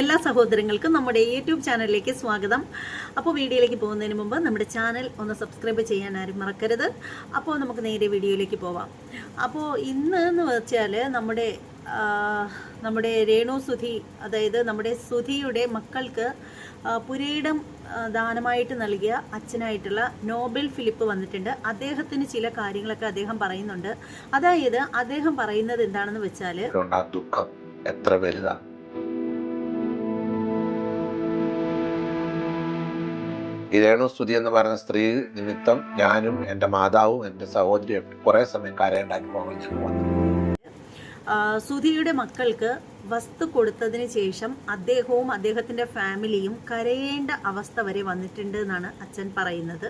എല്ലാ സഹോദരങ്ങൾക്കും നമ്മുടെ യൂട്യൂബ് ചാനലിലേക്ക് സ്വാഗതം. അപ്പോൾ വീഡിയോയിലേക്ക് പോകുന്നതിന് മുമ്പ് നമ്മുടെ ചാനൽ ഒന്ന് സബ്സ്ക്രൈബ് ചെയ്യാൻ ആരും മറക്കരുത്. അപ്പോൾ നമുക്ക് നേരെ വീഡിയോയിലേക്ക് പോവാം. അപ്പോൾ ഇന്ന് എന്ന് വെച്ചാൽ നമ്മുടെ നമ്മുടെ രേണു സുധി അതായത് നമ്മുടെ സുധിയുടെ മക്കൾക്ക് പുരയിടം ദാനമായിട്ട് നൽകിയ അച്ഛനായിട്ടുള്ള നോബൽ ഫിലിപ്പ് വന്നിട്ടുണ്ട്. അദ്ദേഹത്തിന് ചില കാര്യങ്ങളൊക്കെ അദ്ദേഹം പറയുന്നുണ്ട്. അതായത് അദ്ദേഹം പറയുന്നത് എന്താണെന്ന് വെച്ചാൽ ദുഃഖം. എത്ര വലുതാ. ഈ രേണുസ്തുതി എന്ന് പറയുന്ന സ്ത്രീ നിമിത്തം ഞാനും എന്റെ മാതാവും എന്റെ സഹോദരിയും കുറെ സമയം കരയേണ്ട അനുഭവങ്ങൾ ഞാൻ വന്നു സുധിയുടെ മക്കൾക്ക് വസ്തു കൊടുത്തതിന് ശേഷം അദ്ദേഹവും അദ്ദേഹത്തിന്റെ ഫാമിലിയും കരയേണ്ട അവസ്ഥ വരെ വന്നിട്ടുണ്ട് എന്നാണ് അച്ഛൻ പറയുന്നത്.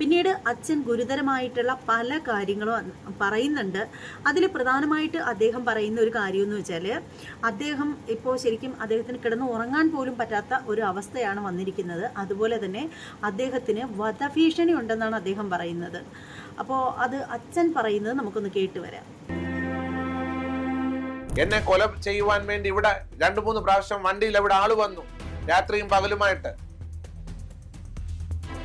പിന്നീട് അച്ഛൻ ഗുരുതരമായിട്ടുള്ള പല കാര്യങ്ങളും പറയുന്നുണ്ട്. അതിൽ പ്രധാനമായിട്ട് അദ്ദേഹം പറയുന്ന ഒരു കാര്യം എന്ന് വെച്ചാൽ അദ്ദേഹം ഇപ്പോൾ ശരിക്കും അദ്ദേഹത്തിന് കിടന്ന് ഉറങ്ങാൻ പോലും പറ്റാത്ത ഒരു അവസ്ഥയാണ് വന്നിരിക്കുന്നത്. അതുപോലെ തന്നെ അദ്ദേഹത്തിന് വധഭീഷണി ഉണ്ടെന്നാണ് അദ്ദേഹം പറയുന്നത്. അപ്പോൾ അത് അച്ഛൻ പറയുന്നത് നമുക്കൊന്ന് കേട്ടുവരാം എന്നെ കൊല ചെയ്യുവാൻ വേണ്ടി ഇവിടെ രണ്ടു മൂന്ന് പ്രാവശ്യം വണ്ടിയിൽ ഇവിടെ ആൾ വന്നു. രാത്രിയും പകലുമായിട്ട്.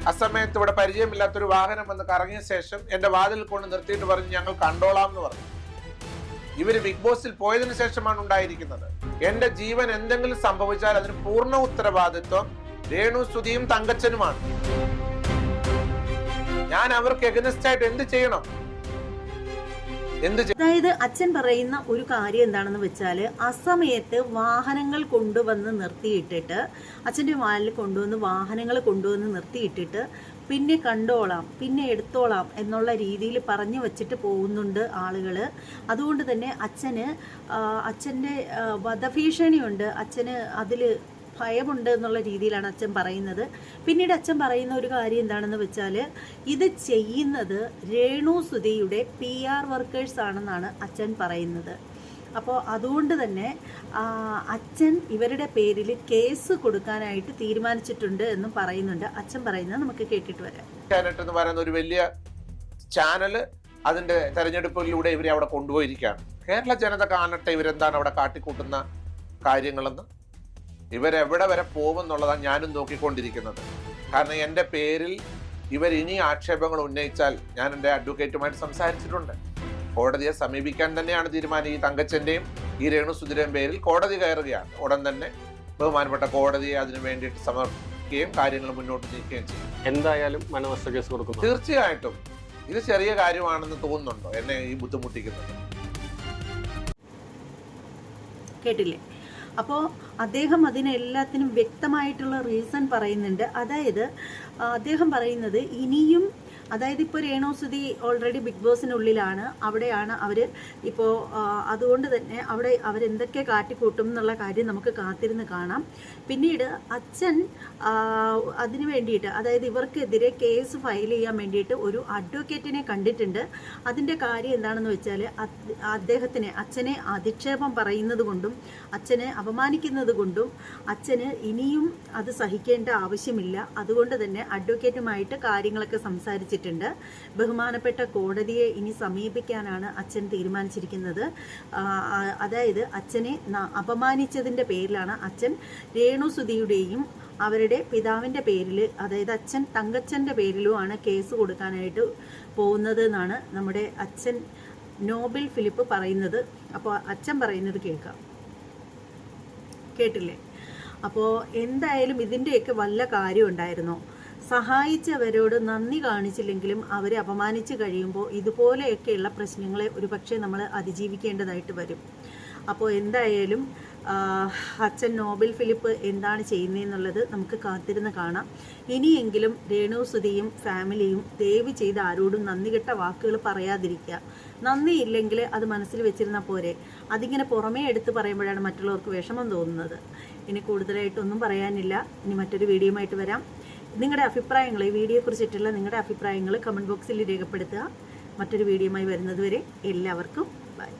അസമയത്ത് ഇവിടെ പരിചയമില്ലാത്തൊരു വാഹനം വന്ന് കറങ്ങിയ ശേഷം എന്റെ വാതിൽ കൊണ്ട് നിർത്തിയിട്ട് പറഞ്ഞ് ഞങ്ങൾ കണ്ടോളാം എന്ന് പറഞ്ഞു. ഇവർ ബിഗ് ബോസിൽ പോയതിനു ശേഷമാണ് ഉണ്ടായിരിക്കുന്നത്. എന്റെ ജീവൻ എന്തെങ്കിലും സംഭവിച്ചാൽ അതിന് പൂർണ ഉത്തരവാദിത്വം രേണു സ്തുതിയും തങ്കച്ചനുമാണ്. ഞാൻ അവർക്ക് എഗനസ്റ്റ് ആയിട്ട് എന്ത് ചെയ്യണം? അതായത് അച്ഛൻ പറയുന്ന ഒരു കാര്യം എന്താണെന്ന് വെച്ചാൽ അസമയത്ത് വാഹനങ്ങൾ കൊണ്ടുവന്ന് നിർത്തിയിട്ടിട്ട് അച്ഛന്റെ വാലിൽ കൊണ്ടുവന്ന് വാഹനങ്ങൾ കൊണ്ടുവന്ന് നിർത്തിയിട്ടിട്ട് പിന്നെ കണ്ടോളാം പിന്നെ എടുത്തോളാം എന്നുള്ള രീതിയിൽ പറഞ്ഞു വച്ചിട്ട് പോകുന്നുണ്ട് ആളുകൾ അതുകൊണ്ട് തന്നെ അച്ഛന് അച്ഛന്റെ വധഭീഷണിയുണ്ട്. അച്ഛന് അതിൽ ഭയമുണ്ട് എന്നുള്ള രീതിയിലാണ് അച്ഛൻ പറയുന്നത്. പിന്നീട് അച്ഛൻ പറയുന്ന ഒരു കാര്യം എന്താണെന്ന് വെച്ചാൽ ഇത് ചെയ്യുന്നത് രേണു സുധിയുടെ പി ആർ വർക്കേഴ്സ് ആണെന്നാണ് അച്ഛൻ പറയുന്നത്. അപ്പോൾ അതുകൊണ്ട് തന്നെ അച്ഛൻ ഇവരുടെ പേരിൽ കേസ് കൊടുക്കാനായിട്ട് തീരുമാനിച്ചിട്ടുണ്ട് എന്നും പറയുന്നുണ്ട്. അച്ഛൻ പറയുന്നത് നമുക്ക് കേട്ടിട്ട് വരാം. എന്ന് പറയുന്ന ഒരു വലിയ ചാനൽ അതിന്റെ തെരഞ്ഞെടുപ്പിലൂടെ ഇവരെ അവിടെ കൊണ്ടുപോയിരിക്കുകയാണ്. കേരള ജനത കാണട്ടെ ഇവരെന്താണ് അവിടെ കാട്ടിക്കൂട്ടുന്ന കാര്യങ്ങളെന്ന്? ഇവരെവിടെ വരെ പോകും എന്നുള്ളതാണ് ഞാനും നോക്കിക്കൊണ്ടിരിക്കുന്നത്. കാരണം എന്റെ പേരിൽ ഇവർ ഇനി ആക്ഷേപങ്ങൾ ഉന്നയിച്ചാൽ ഞാൻ എന്റെ അഡ്വക്കേറ്റുമായിട്ട് സംസാരിച്ചിട്ടുണ്ട്. കോടതിയെ സമീപിക്കാൻ തന്നെയാണ് തീരുമാനം. ഈ തങ്കച്ചന്റെയും ഈ രേണുസുധിരയും പേരിൽ കോടതി കയറുകയാണ്. ഉടൻ തന്നെ ബഹുമാനപ്പെട്ട കോടതിയെ അതിനു വേണ്ടിയിട്ട് സമർപ്പിക്കുകയും കാര്യങ്ങൾ മുന്നോട്ട് നീക്കുകയും ചെയ്യും. എന്തായാലും മനനഷ്ട കേസ് കൊടുക്കും തീർച്ചയായിട്ടും. ഇത് ചെറിയ കാര്യമാണെന്ന് തോന്നുന്നുണ്ടോ? എന്നെ ഈ ബുദ്ധിമുട്ടിക്കുന്നത്. കേട്ടില്ലേ? അപ്പോൾ അദ്ദേഹം അതിനെല്ലാത്തിനും വ്യക്തമായിട്ടുള്ള റീസൺ പറയുന്നുണ്ട്. അതായത് അദ്ദേഹം പറയുന്നത് ഇനിയും അതായത് ഇപ്പോൾ രേണുസുതി ഓൾറെഡി ബിഗ് ബോസിനുള്ളിലാണ് അവിടെയാണ് അവർ ഇപ്പോൾ അതുകൊണ്ട് തന്നെ അവിടെ അവരെന്തൊക്കെ കാട്ടിക്കൂട്ടും എന്നുള്ള കാര്യം നമുക്ക് കാത്തിരുന്ന് കാണാം. പിന്നീട് അച്ഛൻ അതിന് വേണ്ടിയിട്ട് അതായത് ഇവർക്കെതിരെ കേസ് ഫയൽ ചെയ്യാൻ വേണ്ടിയിട്ട് ഒരു അഡ്വക്കേറ്റിനെ കണ്ടിട്ടുണ്ട്. അതിന്റെ കാര്യം എന്താണെന്ന് വെച്ചാൽ അദ്ദേഹത്തിന് അച്ഛനെ അധിക്ഷേപം പറയുന്നത് കൊണ്ടും അച്ഛനെ അപമാനിക്കുന്നത് കൊണ്ടും അച്ഛന് ഇനിയും അത് സഹിക്കേണ്ട ആവശ്യമില്ല. അതുകൊണ്ട് തന്നെ അഡ്വക്കേറ്റുമായിട്ട് കാര്യങ്ങളൊക്കെ സംസാരിച്ചിട്ടുണ്ട് ബഹുമാനപ്പെട്ട കോടതിയെ ഇനി സമീപിക്കാനാണ് അച്ഛൻ തീരുമാനിച്ചിരിക്കുന്നത്. അതായത് അച്ഛനെ അപമാനിച്ചതിന്റെ പേരിലാണ് അച്ഛൻ രേണുസുതിയുടെയും അവരുടെ പിതാവിന്റെ പേരിൽ അതായത് അച്ഛൻ തങ്കച്ചന്റെ പേരിലുമാണ് കേസ് കൊടുക്കാനായിട്ട് പോകുന്നത് എന്നാണ് നമ്മുടെ അച്ഛൻ നോബൽ ഫിലിപ്പ് പറയുന്നത്. അപ്പോൾ അച്ഛൻ പറയുന്നത് കേൾക്കാം. കേട്ടില്ലേ? അപ്പോൾ എന്തായാലും ഇതിന്റെയൊക്കെ വല്ല കാര്യം ഉണ്ടായിരുന്നോ? സഹായിച്ചവരോട് നന്ദി കാണിച്ചില്ലെങ്കിലും അവരെ അപമാനിച്ച് കഴിയുമ്പോൾ ഇതുപോലെയൊക്കെയുള്ള പ്രശ്നങ്ങളെ ഒരുപക്ഷെ നമ്മൾ അതിജീവിക്കേണ്ടതായിട്ട് വരും. അപ്പോൾ എന്തായാലും അച്ഛൻ നോബൽ ഫിലിപ്പ് എന്താണ് ചെയ്യുന്നതെന്നുള്ളത് നമുക്ക് കാത്തിരുന്ന് കാണാം. ഇനിയെങ്കിലും രേണു സുധിയും ഫാമിലിയും ദയവ് ചെയ്ത് ആരോടും നന്ദി കെട്ട വാക്കുകൾ പറയാതിരിക്കുക. നന്ദി ഇല്ലെങ്കിൽ അത് മനസ്സിൽ വെച്ചിരുന്നാൽ പോരെ. അതിങ്ങനെ പുറമേ എടുത്ത് പറയുമ്പോഴാണ് മറ്റുള്ളവർക്ക് വിഷമം തോന്നുന്നത്. ഇനി കൂടുതലായിട്ടൊന്നും പറയാനില്ല. ഇനി മറ്റൊരു വീഡിയോയുമായിട്ട് വരാം. നിങ്ങളുടെ അഭിപ്രായങ്ങൾ ഈ വീഡിയോയെക്കുറിച്ചിട്ടുള്ള നിങ്ങളുടെ അഭിപ്രായങ്ങൾ കമന്റ് ബോക്സിൽ രേഖപ്പെടുത്തുക. മറ്റൊരു വീഡിയോയുമായി വരുന്നതുവരെ എല്ലാവർക്കും ബൈ